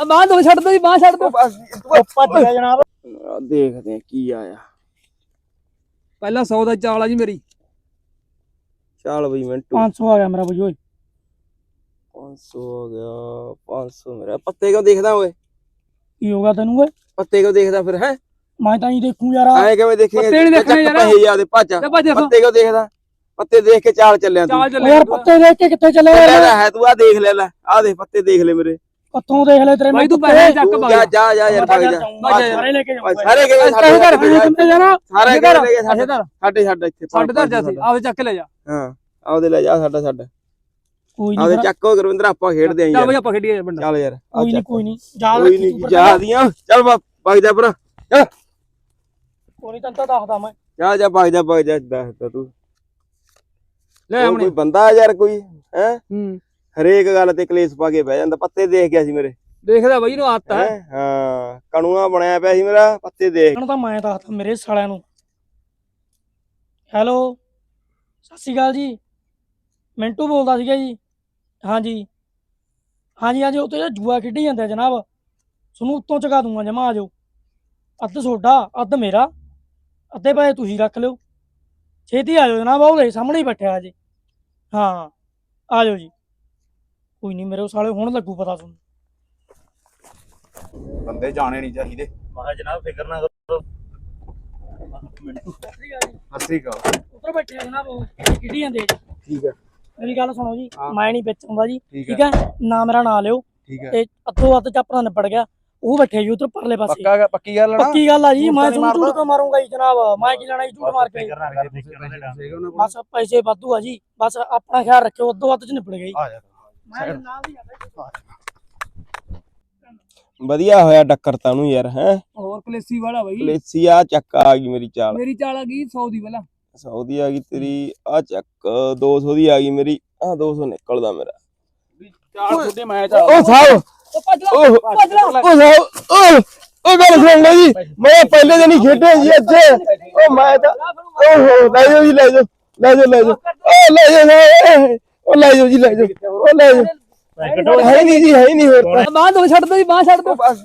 ਆ ਬਾਹ ਦੋ ਛੱਡ ਦੋ ਜੀ ਬਾਹ ਛੱਡ ਦੋ। ਭੱਜ ਗਿਆ ਜਨਾਬ। ਆ ਦੇਖਦੇ ਆ ਕੀ ਆਇਆ। ਪਹਿਲਾਂ 100 ਦਾ ਚਾਲ ਆ ਜੀ ਮੇਰੀ। ਚੱਲ ਬਈ ਮਿੰਟੂ। 500 ਆ ਗਿਆ ਮੇਰਾ ਬਈ ਓਏ। 500 ਹੋ ਗਿਆ 500 ਮੇਰਾ। ਪੱਤੇ ਕਿਉਂ ਦੇਖਦਾ ਓਏ? ਕੀ ਹੋ ਗਿਆ ਤੈਨੂੰ ਓਏ? ਪੱਤੇ ਕਿਉਂ ਦੇਖਦਾ ਫਿਰ ਹੈ? ਮੈਂ ਤਾਂ ਹੀ ਦੇਖੂ ਯਾਰ। ਐ ਕਿਵੇਂ ਦੇਖੇਗਾ? ਪੱਤੇ ਨੀ ਦੇਖਣੇ ਯਾਰ। ਯਾਦ ਭੱਜ ਪੱਤੇ ਕਿਉਂ ਦੇਖਦਾ? ਪੱਤੇ ਦੇਖ ਕੇ ਚਾਲ ਚੱਲਿਆ ਤੂੰ। ਚਾਲ ਓ ਚੱਲੇ ਯਾਰ ਪੱਤੇ ਦੇਖ ਕੇ ਕਿੱਥੇ ਚੱਲੇ ਚੱਲਿਆ ਯਾਰ? ਤਾਂ ਹੈ ਤੂੰ ਆ ਦੇਖ ਲੈ ਲੈ ਆ ਦੇਖ ਪੱਤੇ ਦੇਖ ਲੈ ਮੇਰੇ। ਪੱਤੋਂ ਦੇਖ ਲੈ ਤੇਰੇ ਬਾਈ ਮੈਂ ਤੂੰ ਪੈਸੇ ਚੱਕ ਤੂੰ ਜਾ ਜਾ ਜਾ ਯਾਰ ਭੱਜ ਜਾ। ਸਾਰੇ ਲੈ ਕੇ ਜਾਊਂਗਾ। ਸਾਰੇ ਪੈਸੇ ਸਾਡੇ ਘਰ ਕਿੰਨੇ ਜਾਣਾ ਸਾਰੇ ਲੈ ਗਏ ਸਾਡੇ ਸਾਡੇ ਸਾਡੇ ਸਾਡੇ ਇੱਥੇ ਸਾਡੇ ਧਰ ਜਾ ਸੀ ਆਵੇ ਚੱਕ ਲੈ ਜਾ। ਹਾਂ ਆਉਦੇ ਲੈ ਜਾ ਸਾਡਾ ਸਾਡਾ। ਕੋਈ ਆਉਦੇ ਨਹੀਂ ਚੱਕੋ ਗੁਰਵਿੰਦਰ ਆਪਾਂ ਖੇਡਦੇ ਆਂ ਚੱਲ ਯਾਰ। ਬਈ ਆਪਾਂ ਖੇਡੀਏ ਬੰਦਾ ਚੱਲ ਯਾਰ ਕੋਈ ਨਹੀਂ। ਕੋਈ ਨਹੀਂ ਯਾਦ ਕੋਈ ਨਹੀਂ ਜਾ ਦੀਆਂ। ਚੱਲ ਭੱਜ ਜਾ ਭਰਾ। ਕੋਈ ਨਹੀਂ ਤਾਂ ਦੱਸਦਾ ਮੈਂ। ਜਾ ਜਾ ਭੱਜ ਜਾ ਭੱਜ ਜਾ ਦੱਸਦਾ ਤੂੰ। ਲੈ ਕੋਈ ਬੰਦਾ ਯਾਰ ਕੋਈ ਹੈ? ਹੂੰ। ਹਰੇਕ ਗੱਲ ਤੇ ਕਲੇਸ਼ ਪਾ ਕੇ ਬਹਿ ਜਾਂਦਾ ਪੱਤੇ ਦੇਖ ਗਿਆ ਸੀ ਮੇਰੇ। ਦੇਖਦਾ ਬਾਈ ਨੂੰ ਆਦਤ ਹੈ? ਹੈਂ? ਕਣੂਆ ਬਣਿਆ ਪਿਆ ਸੀ ਮੇਰਾ ਪੱਤੇ ਦੇਖ। ਇਹਨਾਂ ਤਾਂ ਮੈਂ ਦੱਸਦਾ ਮੇਰੇ ਸਾਲਿਆਂ ਨੂੰ। ਹੈਲੋ ਸਤਿ ਸ਼੍ਰੀ ਅਕਾਲ ਜੀ। ਮਿੰਟੂ ਬੋਲਦਾ ਸੀਗਾ ਜੀ। ਹਾਂਜੀ। ਹਾਂਜੀ ਹਾਂਜੀ ਉੱਤੇ ਜਿਹੜਾ ਜੂਆ ਖੇਡੀ ਜਾਂਦੇ ਜਨਾਬ। ਤੁਹਾਨੂੰ ਉੱਤੋਂ ਚਗਾ ਦੂੰਗਾ ਜਮਾ ਆ ਜਾਓ। ਅੱਧ ਤੁਹਾਡਾ ਅੱਧ ਮੇਰਾ। ਅੱਧੇ ਪੈਸੇ ਤੁਸੀਂ ਰੱਖ ਲਿਓ। ਛੇਤੀ ਆ ਜਾਓ ਜਨਾਬ ਉਹਦੇ ਸਾਹਮਣੇ ਹੀ ਬੈਠਿਆ ਜੀ ਹਾਂ ਆ ਜਾਓ ਜੀ। ਕੋਈ ਨਹੀਂ ਮੇਰੇ ਸਾਲੇ ਹੁਣ ਲੱਗੂ ਪਤਾ ਤੁਹਾਨੂੰ। ਬੰਦੇ ਜਾਣੇ ਨਹੀਂ ਚਾਹੀਦੇ। ਮਹਾ ਜਨਾਬ ਫਿਕਰ ਨਾ ਕਰੋ। ਸਸਰੀ ਅਕਾਲ। ਉੱਧਰ ਬੈਠੇ ਆ ਜਨਾਬ ਉਹ ਜਾਂਦੇ ਆ ਜੀ? ਠੀਕ ਹੈ। ਮੇਰੀ ਗੱਲ ਸੁਣੋ ਜੀ ਹਾਂ। ਮੈਂ ਨਹੀਂ ਵਿੱਚ ਆਉਂਦਾ ਜੀ ਠੀਕ ਠੀਕ ਹੈ। ਨਾ ਮੇਰਾ ਨਾਂ ਲਿਓ। ਠੀਕ ਹੈ। ਤੇ ਅੱਧੋ ਅੱਧ ਚ ਆਪਣਾ ਨਿਬੜ ਗਿਆ। ਉਹ ਬੈਠੇ ਜੀ ਉਧਰ ਪਰਲੇ ਪਾਸੇ। ਪੱਕਾ ਪੱਕੀ ਗੱਲ ਹੈ ਨਾ? ਪੱਕੀ ਗੱਲ ਆ ਜੀ ਮੈਂ ਤਾਂ ਤੁਹਾਨੂੰ ਝੂਠ। ਕਿਉਂ ਮਾਰੂੰਗਾ ਜੀ ਜਨਾਬ ਮੈਂ ਕੀ ਲੈਣਾ ਜੀ ਝੂਠ ਮਾਰ ਕੇ। ਬਸ ਪੈਸੇ ਵਾਧੂ ਆ ਜੀ ਬਸ ਆਪਣਾ ਖਿਆਲ ਰੱਖਿਓ ਅੱਧੋ ਅੱਧ ਚ ਨਿਬੜ ਗਈ ਆ ਆ ਵਧੀਆ ਹੋਇਆ ਡੱਕਰ ਤਾਂ ਨੂੰ ਯਾਰ ਹੈ? ਹੋਰ ਕਲੇਸੀ ਵਾਲਾ ਬਾਈ। ਕਲੇਸੀ ਆ ਚੱਕ ਆ ਗਈ ਮੇਰੀ ਚਾਲ। ਮੇਰੀ ਚਾਲ ਆ ਗਈ 100 ਦੀ ਪਹਿਲਾਂ। ਸੌਦੀ ਆ ਗਈ ਤੇਰੀ ਆ ਚੱਕ 200 ਦੀ ਆ ਗਈ ਮੇਰੀ ਆ 200 ਨਿਕਲਦਾ ਮੇਰਾ। ਚਾਲ ਛੋਟੇ ਮੈਂ ਉਹ ਸਾਹਬ ਗੱਲ ਸੁਣ ਲੈ ਜੀ ਮੈਂ ਪਹਿਲੇ ਦਿਨ ਹੀ ਖੇਡਿਆ ਜੀ ਅੱਜ। ਉਹ ਮੈਂ ਤਾਂ ਓਹੋ ਲੈ ਜਾਓ ਜੀ ਲੈ ਜਾਓ ਲੈ ਜਾਓ ਲੈ ਜਾਓ। ਉਹ ਲੈ ਜਾਓ ਉਹ ਲੈ ਜਾਓ ਜੀ ਲੈ ਜਾਓ ਉਹ ਲੈ ਜਾਓ। ਹੈ ਨਹੀਂ ਜੀ ਹੈ ਨਹੀਂ ਹੋਰ। ਤਾਂ ਬਾਹ ਦੋ ਛੱਡ ਦੋ ਜੀ ਬਾਹ ਛੱਡ ਦੋ। ਬਸ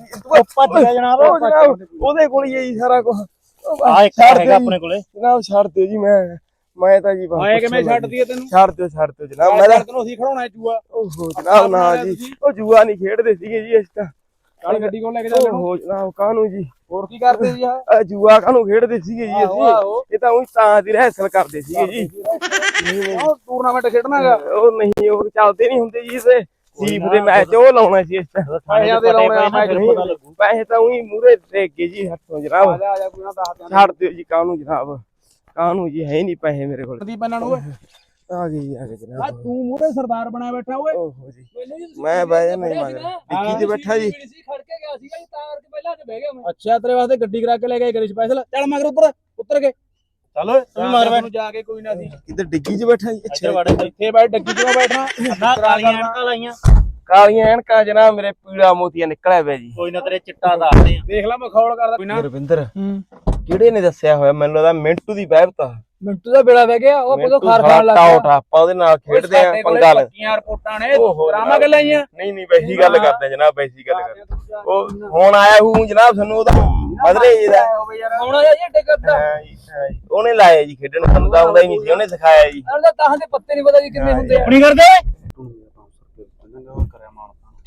ਗਿਆ ਜਨਾਬ ਉਹਦੇ ਕੋਲ ਹੀ ਹੈ ਜੀ ਸਾਰਾ ਕੁਝ ਆ ਇੱਕ ਹੈਗਾ। ਆਪਣੇ ਕੋਲੇ। ਜਨਾਬ ਛੱਡ ਦਿਓ ਜੀ ਮੈਂ। ਮੈਂ ਤਾਂ ਜੀ ਬਸ ਆਏ ਕਿਵੇਂ ਛੱਡ ਦਈਏ ਤੈਨੂੰ? ਛੱਡ ਦਿਓ ਛੱਡ ਦਿਓ ਜਨਾਬ ਮੈਂ ਤਾਂ ਤੈਨੂੰ ਅਸੀਂ ਖੜਾਉਣਾ ਜੂਆ ਓਹੋ ਜਨਾਬ ਨਾ ਜੀ ਉਹ ਜੂਆ ਨਹੀਂ ਖੇਡਦੇ ਸੀਗੇ ਜੀ ਅਸੀਂ ਤਾਂ। ਚੱਲ ਗੱਡੀ ਕੋਲ ਲੈ ਕੇ ਓਹੋ ਜਨਾਬ ਕਾਹਨੂੰ ਜੀ? ਹੋਰ ਕੀ ਕਰਦੇ ਜੀ ਆ? ਜੂਆ ਕਾਹਨੂੰ ਖੇਡਦੇ ਸੀਗੇ ਜੀ ਅਸੀਂ। ਇਹ ਤਾਂ ਉਹੀ ਤਾਂ ਦੀ ਰਹਿਸਲ ਕਰਦੇ ਸੀਗੇ ਜੀ। ਟੂਰਨਾਮੈਂਟ ਖੇਡਣਾਗਾ ਉਹ ਨਹੀਂ ਉਹ ਚੱਲਦੇ ਨਹੀਂ ਹੁੰਦੇ ਜੀ ਇਸੇ। ਸੀਫ ਦੇ ਮੈਚ ਉਹ ਲਾਉਣਾ ਸੀ ਇਸ ਤਾਂ। ਪੈਸਿਆਂ ਦੇ ਲਾਉਣੇ ਮੈਚ ਫਿਰ ਪਤਾ ਲੱਗੂ ਪੈਸੇ ਤਾਂ ਉਹੀ ਮੂਰੇ ਦੇ ਕੇ ਜੀ ਹੱਥੋਂ ਜਨਾਬ। ਆ ਜਾ ਆ ਜਾ ਕੋਈ ਨਾ ਦੱਸ ਦਿਆਂ ਛੱਡ ਦਿਓ ਜੀ ਕਾਹਨੂੰ ਜਨਾਬ। ਕਾਹਨੂੰ ਜੀ ਹੈ ਨਹੀਂ ਪੈਸੇ ਮੇਰੇ ਕੋਲ। ਦੀ ਪੈਨਾਂ ਨੂੰ ਆ ਗਈ ਆ ਗਈ ਆ ਜਨਾਬ ਤੂੰ ਮੂਰੇ ਸਰਦਾਰ ਬਣਿਆ ਬੈਠਾ ਓਏ। ਓਹੋ ਜੀ। ਮੈਂ ਬਹਿ ਜਾਣਾ ਹੀ ਮਗਰ ਡਿੱਗੀ 'ਚ ਬੈਠਾ ਜੀ। ਖੜ ਕੇ ਗਿਆ ਸੀਗਾ ਜੀ ਤਾਂ ਕਰਕੇ ਪਹਿਲਾਂ ਤੇ ਬਹਿ ਗਿਆ ਮੈਂ। ਅੱਛਾ ਤੇਰੇ ਵਾਸਤੇ ਗੱਡੀ ਕਰਾ ਕੇ ਲੈ ਗਏ ਕਰੇ ਸਪੈਸ਼ਲ ਚੱਲ ਮਗਰ ਉੱਪਰ ਉੱਤਰ ਕੇ। ਚਲੋ ਤੂੰ ਮਾਰ ਬੈਠ ਨੂੰ ਜਾ ਕੇ ਕੋਈ ਨਾ ਸੀ। ਕਿਤੇ ਡਿੱਗੀ 'ਚ ਬੈਠਾ ਜੀ ਅੱਛਾ ਵੜ ਇੱਥੇ ਬੈਠ ਡੱਗੀ ਕਿਉਂ ਬੈਠਣਾ। ਨਾ ਕਾਲੀਆਂ ਐਨਕਾਂ ਲਾਈਆਂ। ਕਾਲੀਆਂ ਐਨਕਾਂ ਜਨਾਬ ਮੇਰੇ ਪੀੜਾ ਮੋਤੀਆ ਨਿਕਲਿਆ ਪਿਆ ਜੀ। ਕੋਈ ਨਾ ਤੇਰੇ ਚਿੱਟਾ ਦੱਸਦੇ ਆ। ਦੇਖ ਲੈ ਮੈਂ ਖੌਲ ਕਰਦਾ। ਕੋਈ ਨਾ। ਰਵਿੰਦਰ ਹੂੰ। ਕਿਹੜੇ ਨੇ ਦੱਸਿਆ ਹੋਇਆ? ਮੈਨੂੰ ਲੱਗਦਾ ਮਿੰਟੂ ਦੀ ਬਹਿਬਤਾ ਮਿੰਟੂ ਦਾ ਬੇੜਾ ਬਹਿ ਗਿਆ ਉਹ ਆਪਾਂ ਮਿੰਟੂ ਖਾਰ ਖਾਣ ਲੱਗ ਗਿਆ। ਆਪਾਂ ਉਹਦੇ ਨਾਲ ਖੇਡਦੇ ਆ ਪੰਗਾ ਲੈ ਪੱਕੀਆਂ ਰਿਪੋਰਟਾਂ ਨੇ ਡਰਾਮਾ ਕਰ ਲਈਆਂ ਨਹੀਂ ਨਹੀਂ ਵੈਸੀ ਗੱਲ ਕਰਦੇ ਆ ਜਨਾਬ ਵੈਸੀ ਗੱਲ ਕਰਦੇ ਆ। ਉਹ ਹੁਣ ਆਇਆ ਹੂੰ ਜਨਾਬ ਸਾਨੂੰ ਉਹਦਾ ਬਦਲੇ ਜੀ ਦਾ ਹੁਣ ਆ ਜੀ ਟਿਕਟ ਹਾਂ ਹਾਂ। ਉਹਨੇ ਲਾਇਆ ਜੀ ਖੇਡਣ ਸਾਨੂੰ ਤਾਂ ਆਉਂਦਾ ਹੀ ਨਹੀਂ ਸੀ ਉਹਨੇ ਸਿਖਾਇਆ ਜੀ। ਤਾਂ ਦੇ ਪੱਤੇ ਨਹੀਂ ਪਤਾ ਜੀ ਕਿੰਨੇ ਹੁੰਦੇ ਆ। ਆਪਣੀ ਕਰਦੇ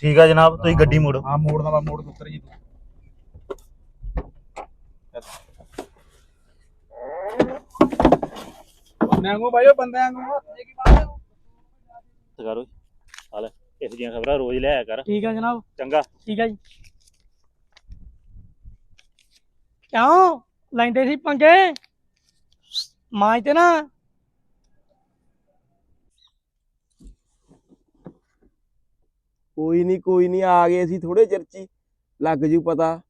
ਠੀਕ ਆ ਜਨਾਬ ਤੁਸੀਂ ਗੱਡੀ ਮੋੜੋ। ਹਾਂ ਮੋੜਨਾ ਵਾ ਮੋੜ ਉੱਤਰ ਜੀ ਤੂੰ। ਬੰਦਿਆਂ ਨੂੰ ਬਾਈਓ ਬੰਦਿਆਂ ਨੂੰ ਇਹ ਕੀ ਬਾਤ ਹੈ ਕਰੋ ਹਾਲ ਇਸ ਦੀਆਂ ਖਬਰਾਂ ਰੋਜ਼ ਲੈ ਆਇਆ ਕਰ। ਠੀਕ ਆ ਜਨਾਬ। ਚੰਗਾ। ਠੀਕ ਆ ਜੀ। ਕਿਉਂ? ਲੈਂਦੇ ਸੀ ਪੰਗੇ? ਮਾਜ ਤੇ ਨਾ ਕੋਈ ਨਹੀਂ ਕੋਈ ਨਹੀਂ ਆ ਗਏ ਅਸੀਂ ਥੋੜੇ ਚਿਰ ਚ ਹੀ ਲੱਗ ਜੂ ਪਤਾ।